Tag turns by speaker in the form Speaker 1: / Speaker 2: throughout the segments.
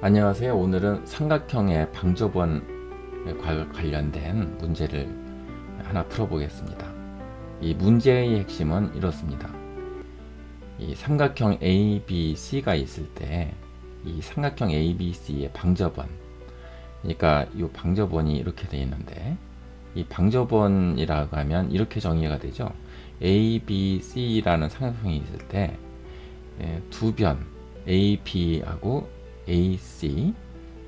Speaker 1: 안녕하세요. 오늘은 삼각형의 방조번에 관- 관련된 문제를 하나 풀어보겠습니다. 이 문제의 핵심은 이렇습니다. 이 삼각형 ABC가 있을 때 이 삼각형 ABC의 방저번 그러니까 이 방저번이 이렇게 되어 있는데 이 방저번이라고 하면 이렇게 정의가 되죠. ABC라는 삼각형이 있을 때 두 변 AP하고 AC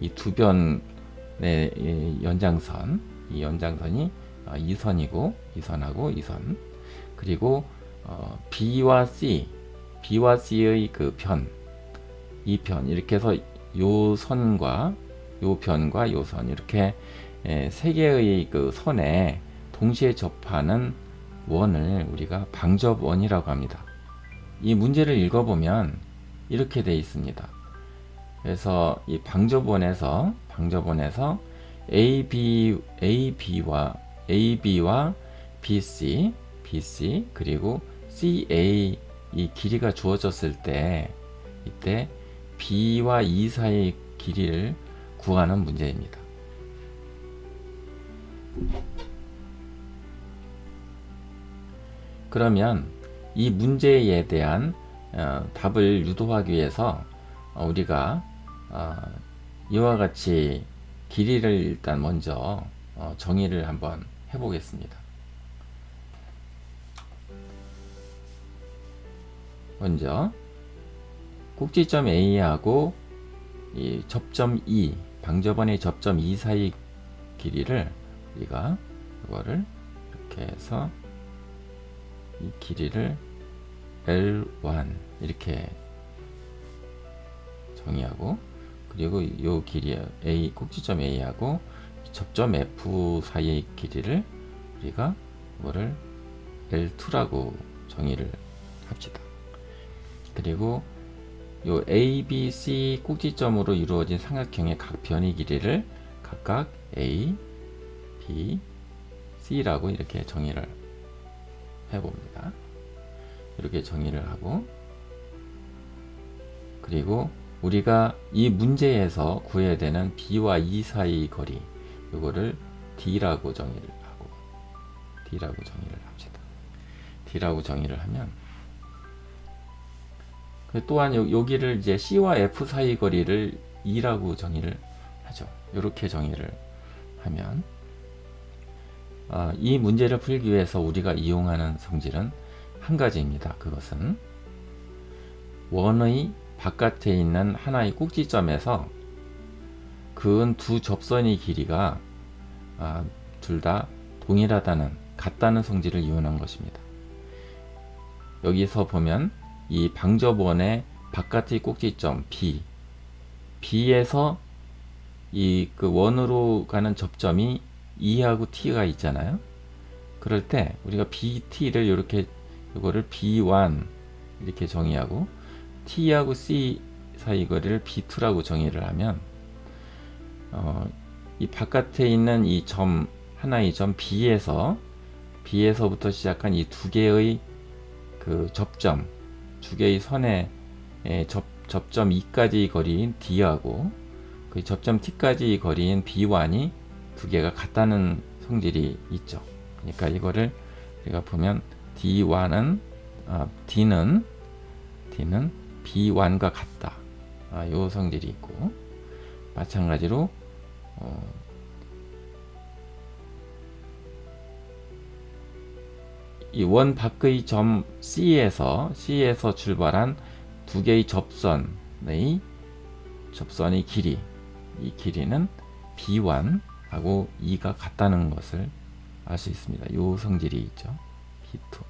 Speaker 1: 이 두 변의 연장선 이 연장선이 어, 이 선이고 이 선하고 이선 그리고 어, B와 C B와 C의 그 편 이 편 이렇게 해서 요 선과 요 변과 요 선 이렇게 에, 세 개의 그 선에 동시에 접하는 원을 우리가 방접원이라고 합니다. 이 문제를 읽어보면 이렇게 돼 있습니다. 그래서 이 방접원에서 방접원에서 AB AB와 AB와 BC BC 그리고 CA 이 길이가 주어졌을 때 이때 B와 E 사이의 길이를 구하는 문제입니다. 그러면 이 문제에 대한 어, 답을 유도하기 위해서 어, 우리가 어, 이와 같이 길이를 일단 먼저 어, 정의를 한번 해보겠습니다. 먼저 꼭지점 A하고 이 접점 E, 방저번의 접점 E 사이 길이를 우리가 이거를 이렇게 해서 이 길이를 L1 이렇게 정의하고 그리고 요 길이 A 꼭지점 A하고 접점 F 사이의 길이를 우리가 이거를 L2라고 정의를 합시다. 그리고 요 A, B, C 꼭지점으로 이루어진 삼각형의 각 변의 길이를 각각 A, B, C라고 이렇게 정의를 해봅니다. 이렇게 정의를 하고 그리고 우리가 이 문제에서 구해야 되는 B와 E 사이 거리 이거를 D라고 정의를 하고 D라고 정의를 합시다. D라고 정의를 하면 그 또한 요, 여기를 이제 C와 F 사이 거리를 E라고 정의를 하죠. 이렇게 정의를 하면 어, 이 문제를 풀기 위해서 우리가 이용하는 성질은 한 가지입니다. 그것은 원의 바깥에 있는 하나의 꼭지점에서 그은 두 접선의 길이가 아, 둘 다 동일하다는 같다는 성질을 이용한 것입니다. 여기서 보면 이 방접원의 바깥의 꼭지점 B, B에서 이 그 원으로 가는 접점이 E하고 T가 있잖아요. 그럴 때 우리가 BT를 이렇게 이거를 B1 이렇게 정의하고 T하고 C 사이 거리를 B2라고 정의를 하면 어, 이 바깥에 있는 이 점 하나의 점 B에서 B에서부터 시작한 이 두 개의 그 접점 두 개의 선의 에, 접, 접점 E까지 거리인 D하고 그 접점 T까지 거리인 B1이 두 개가 같다는 성질이 있죠. 그러니까 이거를 우리가 보면 D1은 아, D는 D는 B1과 같다. 아, 요 성질이 있고 마찬가지로 어, 이원 밖의 점 C에서 C에서 출발한 두 개의 접선의 접선의 길이 이 길이는 B1하고 2가 같다는 것을 알 수 있습니다. 요 성질이 있죠. B2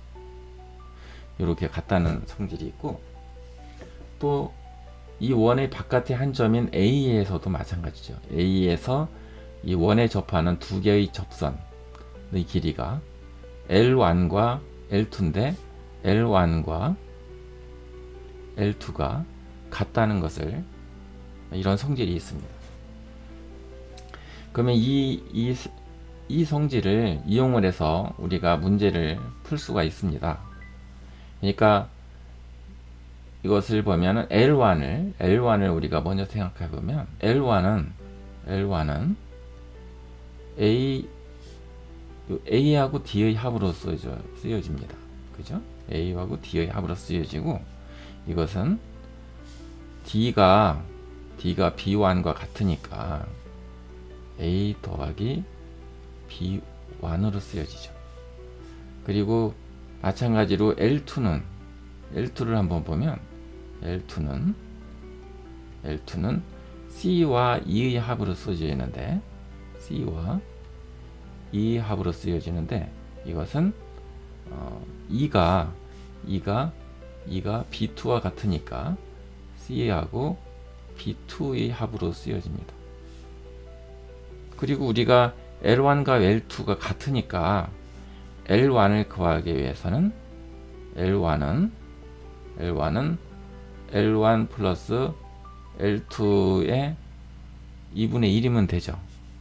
Speaker 1: 이렇게 같다는 성질이 있고 또 이 원의 바깥의 한 점인 A에서도 마찬가지죠. A에서 이 원에 접하는 두 개의 접선의 길이가 L1과 L2인데 L1과 L2가 같다는 것을 이런 성질이 있습니다. 그러면 이, 이, 이 성질을 이용을 해서 우리가 문제를 풀 수가 있습니다. 그러니까 이것을 보면은 L1을 L1을 우리가 먼저 생각해 보면 L1은 L1은 A 요 A하고 D의 합으로 쓰여져, 쓰여집니다. 그죠? A하고 D의 합으로 쓰여지고 이것은 D가 D가 B1과 같으니까 A 더하기 B1으로 쓰여지죠. 그리고 마찬가지로 L2는 L2를 한번 보면 L2는 L2는 C와 E의 합으로 쓰여져 있는데 C와 E의 합으로 쓰여지는데 이것은 어, E가 E가 E가 B2와 같으니까 C하고 B2의 합으로 쓰여집니다. 그리고 우리가 L1과 L2가 같으니까 L1을 구하기 위해서는 L1은 L1은 L1 플러스 L2의 2분의 1이면 되죠.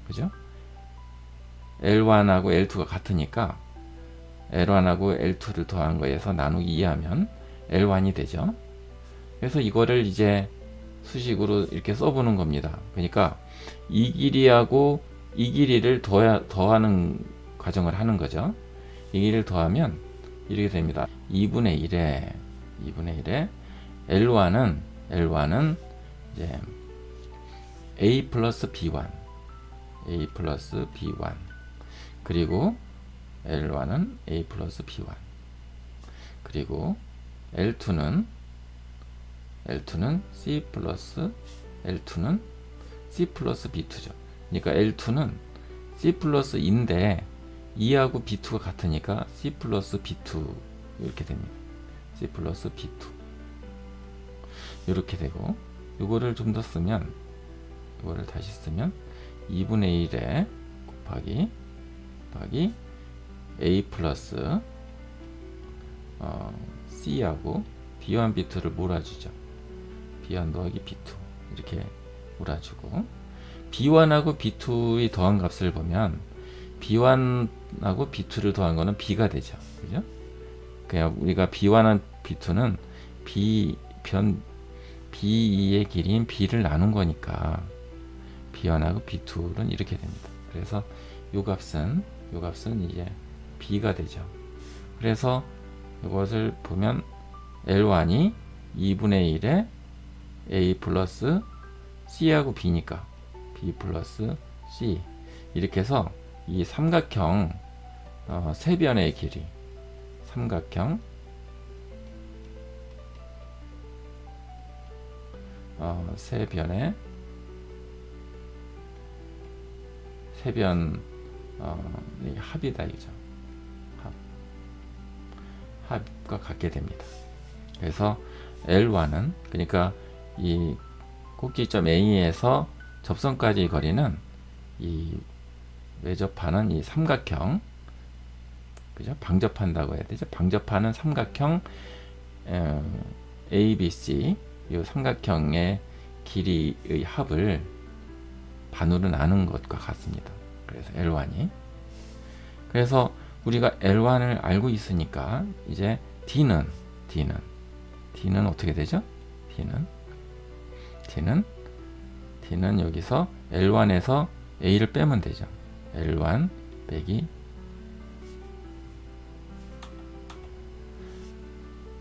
Speaker 1: 그죠? L1하고 L2가 같으니까 L1하고 L2를 더한 거에서 나누기 2하면 L1이 되죠. 그래서 이거를 이제 수식으로 이렇게 써보는 겁니다. 그러니까 이 길이하고 이 길이를 더하, 더하는 과정을 하는 거죠. 이 길이를 더하면 이렇게 됩니다. 2분의 1에 2분의 1에 L1은 L1은 이제 A 플러스 B1 A 플러스 B1 그리고 L1은 A 플러스 B1 그리고 L2는 L2는 C 플러스 L2는 C 플러스 B2죠. 그러니까 L2는 C 플러스인데 2하고 B2가 같으니까 C 플러스 B2 이렇게 됩니다. C 플러스 B2 이렇게 되고 이거를 좀 더 쓰면 이거를 다시 쓰면 2분의 1에 곱하기 곱하기 A 플러스 어, C하고 B1, B2를 몰아주죠. B1 더하기 B2 이렇게 몰아주고 B1하고 B2의 더한 값을 보면 B1하고 B2를 더한 거는 B가 되죠. 그죠? 그냥 우리가 B1한 B2는 B 변 B2의 길이인 B를 나눈 거니까 B1하고 B2는 이렇게 됩니다. 그래서 요 값은 요 값은 이제 B가 되죠. 그래서 이것을 보면 L1이 2분의 1에 A 플러스 C하고 B니까 B 플러스 C 이렇게 해서 이 삼각형 어, 세 변의 길이 삼각형 어, 세 변의 세변 어, 합이다 이죠 합 합과 같게 됩니다. 그래서 L1은 그러니까 이 꼭지점 A에서 접선까지의 거리는 이 외접하는 이 삼각형 그죠? 방접한다고 해야 되죠. 방접하는 삼각형 어, ABC 이 삼각형의 길이의 합을 반으로 나눈 것과 같습니다. 그래서 L1이 그래서 우리가 L1을 알고 있으니까 이제 D는 D는 D는 어떻게 되죠? D는 D는 D는 여기서 L1에서 A를 빼면 되죠. L1 빼기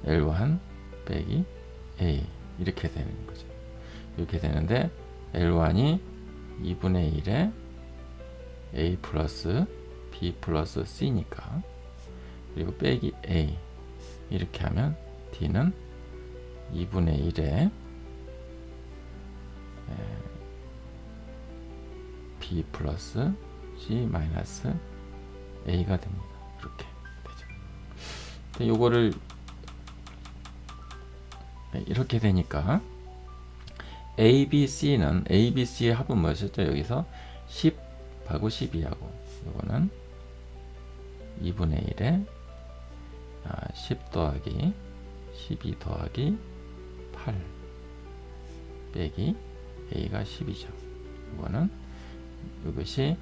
Speaker 1: L1 빼기 A 이렇게 되는 거죠. 이렇게 되는데 L1이 2분의 1에 A 플러스 B 플러스 C니까 그리고 빼기 A 이렇게 하면 D는 2분의 1에 B 플러스 C 마이너스 A가 됩니다. 이렇게 되죠. 요거를 네, 이렇게 되니까 A, B, C는 A, B, C의 합은 무엇이었죠? 여기서 10하고 12하고 이거는 2분의 1에 아, 10 더하기 12 더하기 8 빼기 A가 10이죠. 이거는 이것이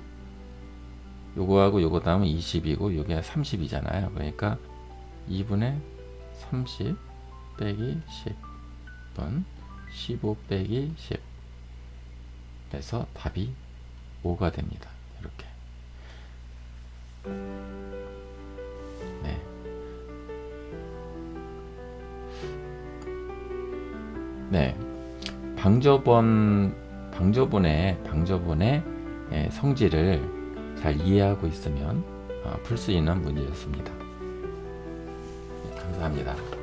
Speaker 1: 요거하고 요거 다음은 20이고 요게 30이잖아요. 그러니까 2분의 30 빼기 10 10분 15 빼기 10 그래서 답이 5가 됩니다. 이렇게 네. 네. 방저본 방저본의 방저본의 예, 성질을 잘 이해하고 있으면 풀 수 있는 문제였습니다. 네, 감사합니다.